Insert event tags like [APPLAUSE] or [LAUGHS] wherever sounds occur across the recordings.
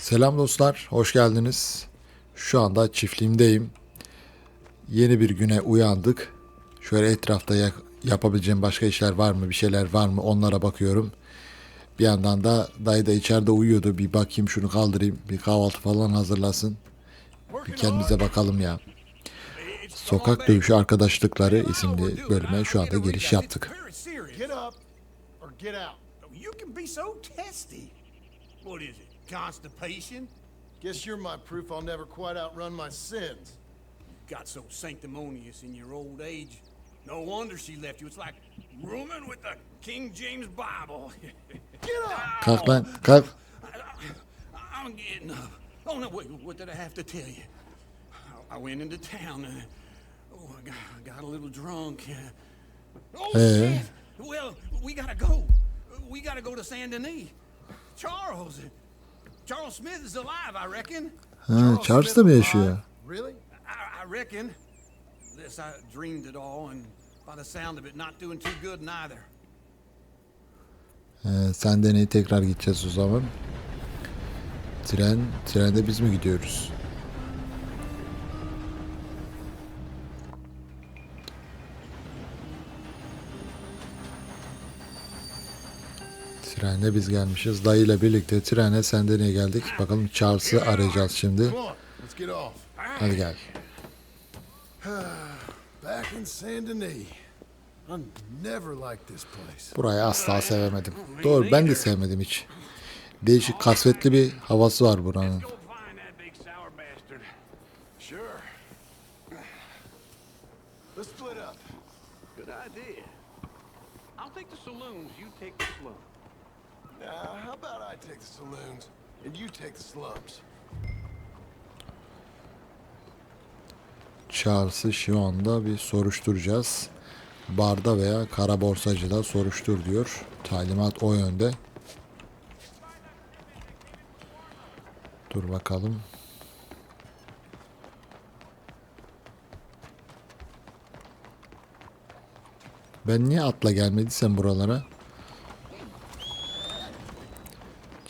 Selam dostlar, hoş geldiniz. Şu anda çiftliğimdeyim. Yeni bir güne uyandık. Şöyle etrafta ya- yapabileceğim başka işler var mı, bir şeyler var mı onlara bakıyorum. Bir yandan da dayı da içeride uyuyordu. Bir bakayım şunu kaldırayım, bir kahvaltı falan hazırlasın. Bir kendimize bakalım ya. Sokak Dövüşü Arkadaşlıkları isimli bölüme şu anda giriş yaptık. What is it? Constipation? Guess you're my proof I'll never quite outrun my sins. You Got so sanctimonious in your old age. No wonder she left you. It's like rooming with the King James Bible. [LAUGHS] Get up! Kalk lan, kalk. I'm getting up. Oh no, wait, what did I have to tell you? I I went into town and oh, I got, I got a little drunk. Oh Ee? shit! Well, we gotta go. We gotta go to Saint Denis. Charles, Charles Smith is alive, I reckon. Ha, Charles da mı yaşıyor? Really? I, I reckon. This I dreamed it all, and by the sound of it, not doing too good neither. Ee, sen de neyi tekrar gideceğiz o zaman? Tren, trende biz mi gidiyoruz? Trende biz gelmişiz. Dayıyla birlikte trene Sendene'ye geldik. Bakalım Charles'ı arayacağız şimdi. Hadi gel. [SIGHS] Burayı asla sevemedim. Doğru ben de sevmedim hiç. Değişik kasvetli bir havası var buranın. Let's split up. Good idea. I'll take the saloons, you take the slum. Now, how about I take the saloons and you take the slums? Charles'ı şu anda bir soruşturacağız. Barda veya kara borsacıda soruştur diyor. Talimat o yönde. Dur bakalım. Ben niye atla gelmediysem buralara?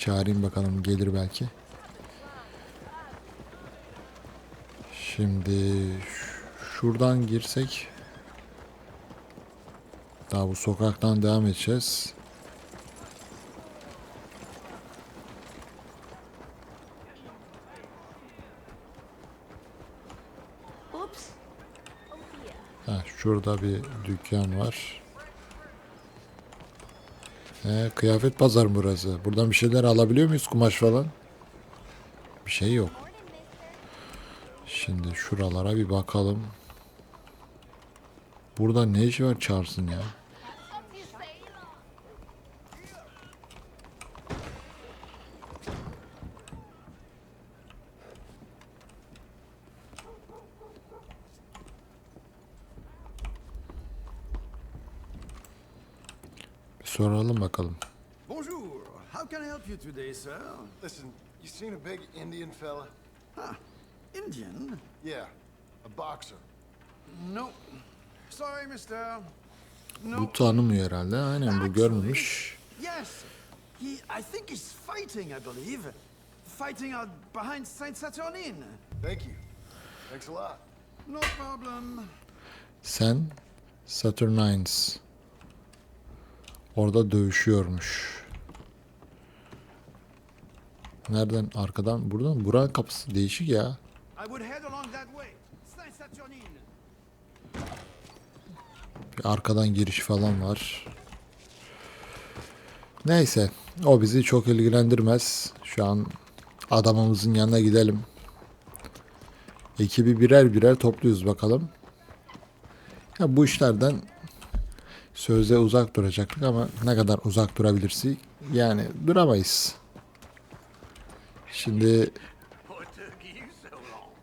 Çağırayım bakalım gelir belki. Şimdi şuradan girsek daha bu sokaktan devam edeceğiz. Ha, şurada bir dükkan var. He, kıyafet pazar burası. Buradan bir şeyler alabiliyor muyuz? Kumaş falan. Bir şey yok. Şimdi şuralara bir bakalım. Burada ne işi var Charles'ın ya? Soralım bakalım. Bonjour. How can I help you today, sir? Listen, you seen a big Indian fella? Huh. Indian? Yeah, a boxer. No. Sorry, mister. No. Bu tanımıyor herhalde. Aynen bu görmemiş. Yes. He, I think he's fighting, I believe. Fighting out behind Saint Saturnin. Thank you. Thanks a lot. No problem. Sen Saturnines. Orada dövüşüyormuş. Nereden? Arkadan? Buradan? Buranın kapısı değişik ya. Bir arkadan giriş falan var. Neyse. O bizi çok ilgilendirmez. Şu an adamımızın yanına gidelim. Ekibi birer birer topluyoruz bakalım. Ya bu işlerden sözde uzak duracaktık ama ne kadar uzak durabilirsek yani duramayız. Şimdi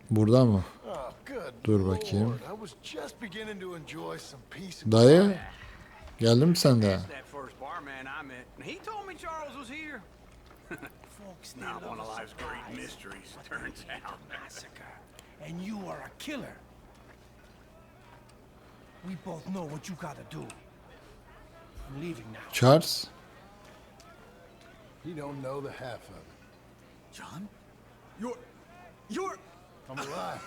burada mı? Dur bakayım. Dayı geldin mi sen de? Not one of life's great mysteries, turns out. Massacre. And you are a killer. We both know what you gotta do. I'm leaving now. Charles? You don't know the half of it. John? You're. You're. I'm alive.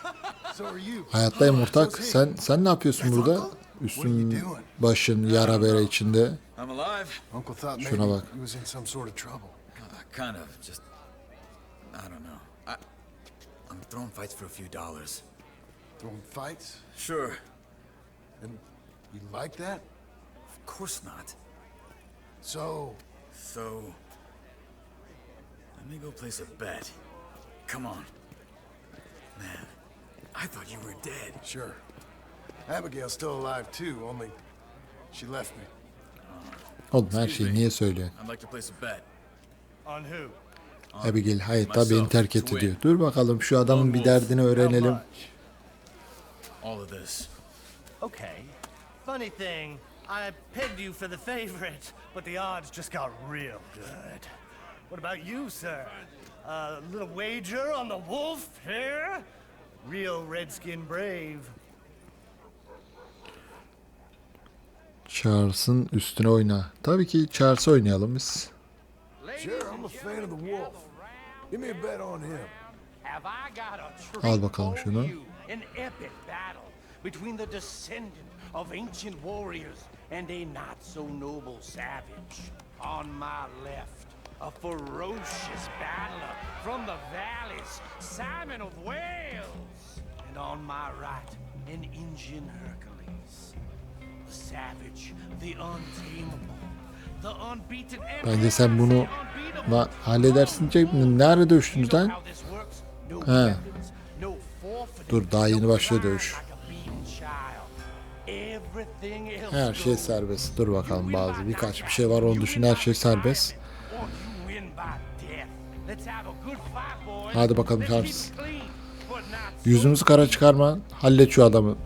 so are you. Hayattayım ortak. Sen sen ne yapıyorsun burada? Üstün başın yara bere içinde. I'm alive. Uncle thought maybe Şuna bak. he was in some sort of trouble. Kind of. Just. I don't know. I. I'm throwing fights for a few dollars. Throwing fights. Sure. And you like that? Of course not. So, So. Let me go place a bet. Come on. Man, I thought you were dead. sure. Abigail's still alive too, only she left me. Oğlum her şeyi niye söylüyor? I'd like to place a bet. On who? Abigail hayatta beni terk etti diyor. Dur bakalım şu adamın bir derdini öğrenelim. All of this. Okay. Funny thing, I pegged you for the favorite, but the odds just got real good. What about you, sir? A little wager on the wolf here? Real redskin brave. Charles'ın üstüne oyna. Tabii ki Charles'ı oynayalım biz. Sure, I'm a fan of the wolf. Give me a bet on him. Have I got a treat Al bakalım şunu. An epic battle between the descendant of ancient warriors and a not so noble savage. On my left, a ferocious battler from the valleys, Simon of Wales. And on my right, an Indian Hercules. The savage, the untamable, the unbeaten Bence sen bunu halledersin Cem. Nerede dövüştünüz lan? He. Dur, daha yeni başlıyor dövüş. Her şey serbest. Dur bakalım bazı birkaç bir şey var onun dışında her şey serbest. Hadi bakalım Charles. Yüzümüzü kara çıkarma. Hallet şu adamı.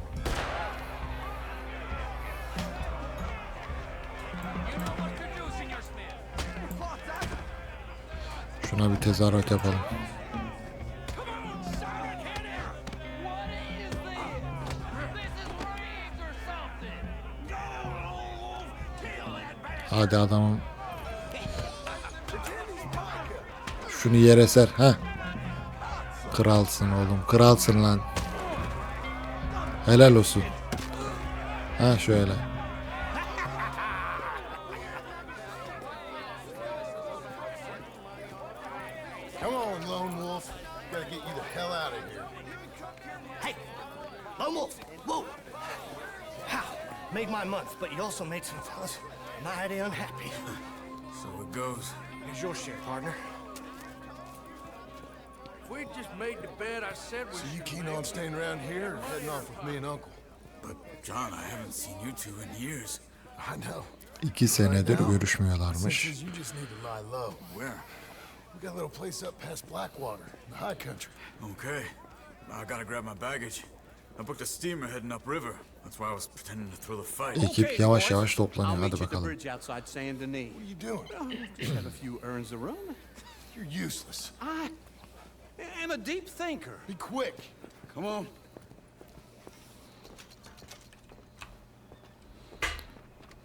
Şuna bir tezahürat yapalım. Hadi adamım. Şunu yere ser. ha. Kralsın oğlum. Kralsın lan. Helal olsun. Ha şöyle. Come on, lone wolf. Gotta get you the hell out of here. Hey! Lone Wolf! Whoa! How? Made my month, but you also made some fellas mighty unhappy. So it goes. Here's your share, partner. If we just made the bet I said we So you keen on staying around here or heading off with me and Uncle? But, John, I haven't seen you two in years. I know. İki senedir görüşmüyorlarmış. You just need to lie low. Where? We got a little place up past Blackwater, in the high country. Okay. I gotta grab my baggage. I booked a steamer heading upriver. That's why I was pretending to throw the fight. Ekip yavaş yavaş toplanıyor. Hadi bakalım. bridge outside Saint Denis. What are you doing? Just have a few earns to run. You're useless. I am a deep thinker. Be quick. Come on.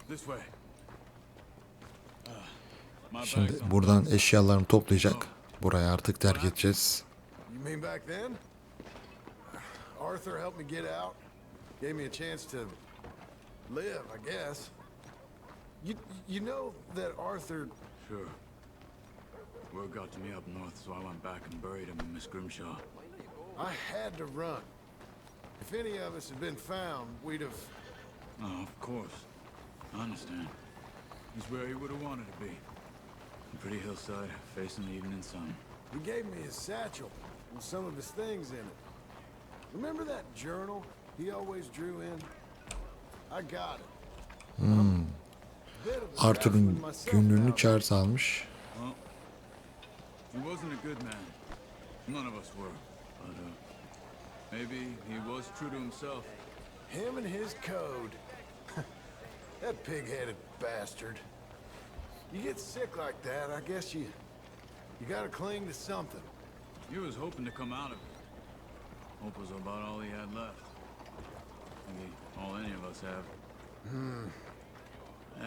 This way. Uh, Şimdi buradan eşyalarını toplayacak. Burayı artık terk edeceğiz. You mean back then? Arthur helped me get out. Gave me a chance to live, I guess. You, you know that Arthur... Sure. Word got to me up north, so I went back and buried him in Miss Grimshaw. I had to run. If any of us had been found, we'd have... Oh, of course. I understand. He's where he would have wanted to be. A pretty hillside, facing the evening sun. He gave me his satchel with some of his things in it. Remember that journal he always drew in? I got it. Bit of a Arthur'un günlüğünü. Charles almış. He wasn't a good man. None of us were. But, uh, maybe he was true to himself. Him and his code. [LAUGHS] that pig-headed bastard. You get sick like that, I guess you... You gotta cling to something. He was hoping to come out of it. Hope was about all he had left. Maybe all any of us have.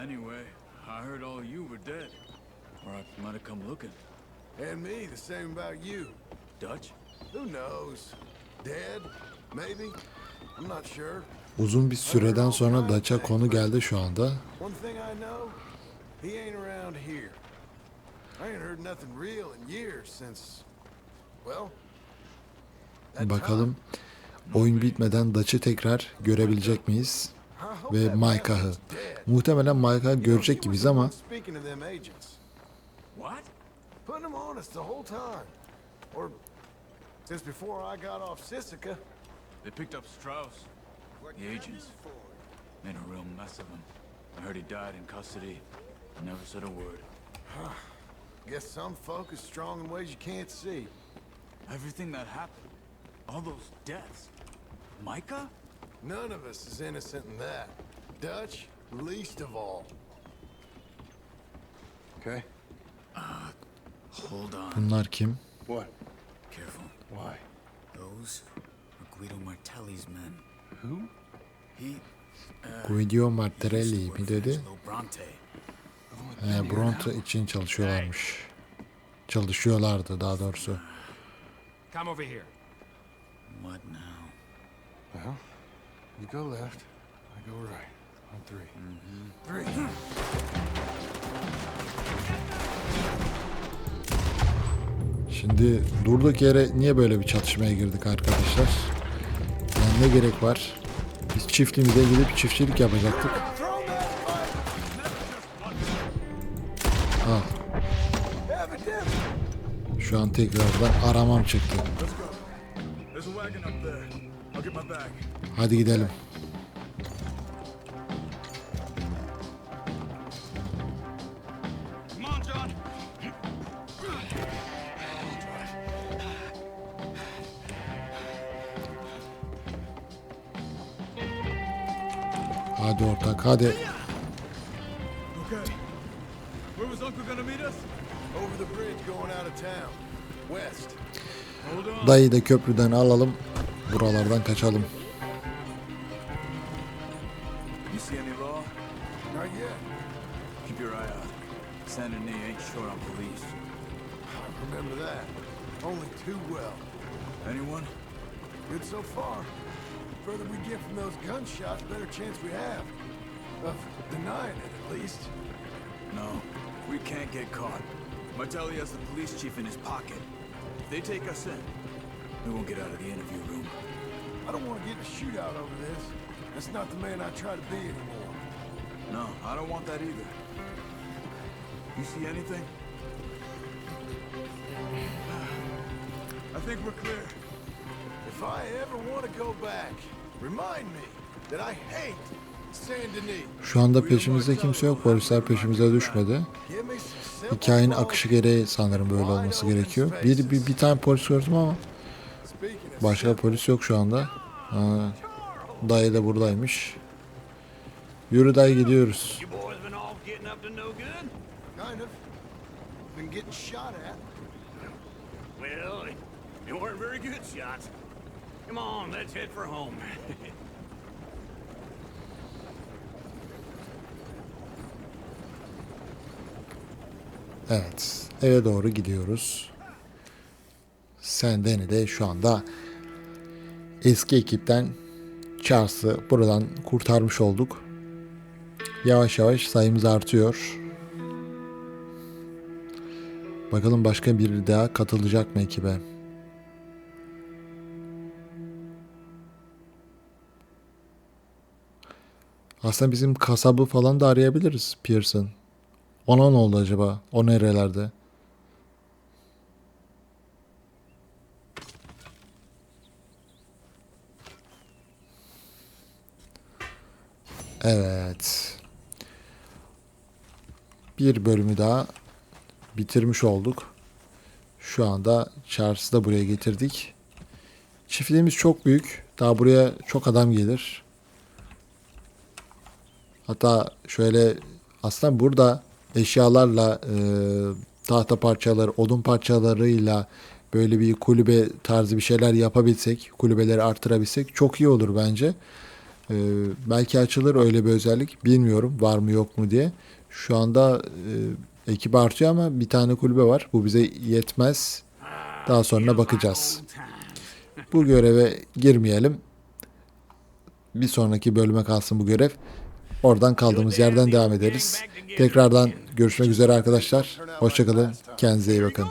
Anyway, I heard all you were dead. Or I might have come looking. And me, the same about you. Dutch? Who knows? Dead? Maybe? I'm not sure. Uzun bir süreden sonra Daç'a konu geldi şu anda. One thing I know, he ain't around here. I ain't heard nothing real in years since, well, Bakalım oyun bitmeden Daç'ı tekrar görebilecek miyiz? Ve dead. Muhtemelen know, görecek gibiyiz ama putting them on us the whole time. Or since before I got off Sisika. They picked up Strauss. The agents. Made a real mess of him. I heard he died in custody. Never said a word. Guess some folk is strong in ways you can't see. Everything that happened. All those deaths. Micah? None of us is innocent in that. Dutch, least of all. Okay. Hold on. bunlar kim? What? Careful. Why? Those are Guido Martelli's men. Who? He Guido used Martelli mi dedi? He, Bronte için çalışıyorlarmış. Çalışıyorlardı daha doğrusu. Come over here. What now? Well, you go left, I go right. On 3 Three. Şimdi durduk yere niye böyle bir çatışmaya girdik arkadaşlar? Yani ne gerek var? Biz çiftliğimize gidip çiftçilik yapacaktık. Fight! Ah, şu an tekrardan aramam çıktı. Of town. West. Hold on. Dayı da köprüden alalım. Buralardan kaçalım. Not yet. Keep your eye out. Saint Denis ain't short on police. I remember that. Only too well. Anyone? Good so far. The further we get from those gunshots, the better chance we have. Of denying it, at least. No, we can't get caught. Martelli has the police chief in his pocket. If they take us in, we won't get out of the interview room. I don't want to get in a shootout over this. That's not the man I try to be anymore. No, I don't want that either. You see anything? I think we're clear. If I ever want to go back, remind me that I hate. Şu anda peşimizde kimse yok. Polisler peşimize düşmedi. Hikayenin akışı gereği sanırım böyle olması gerekiyor. Bir, bir, bir tane polis gördüm ama başka polis yok şu anda. Ha, dayı da buradaymış. Yürü dayı gidiyoruz. [LAUGHS] Evet, eve doğru gidiyoruz. Sendeni de şu anda eski ekipten Charles'ı buradan kurtarmış olduk. Yavaş yavaş sayımız artıyor. Bakalım başka biri daha katılacak mı ekibe? Aslında bizim kasabı falan da arayabiliriz Pearson. Ona ne oldu acaba? O nerelerde? Evet. Bir bölümü daha bitirmiş olduk. Şu anda Charles'ı da buraya getirdik. Çiftliğimiz çok büyük. Daha buraya çok adam gelir. Hatta şöyle aslında burada eşyalarla e, tahta parçaları, odun parçalarıyla böyle bir kulübe tarzı bir şeyler yapabilsek, kulübeleri artırabilsek çok iyi olur bence. E, belki açılır öyle bir özellik. Bilmiyorum var mı yok mu diye. Şu anda e, ekip artıyor ama bir tane kulübe var. Bu bize yetmez. Daha sonra bakacağız. Bu göreve girmeyelim. Bir sonraki bölüme kalsın bu görev. Oradan kaldığımız yerden devam ederiz. Tekrardan görüşmek üzere arkadaşlar. Hoşçakalın. Kendinize iyi bakın.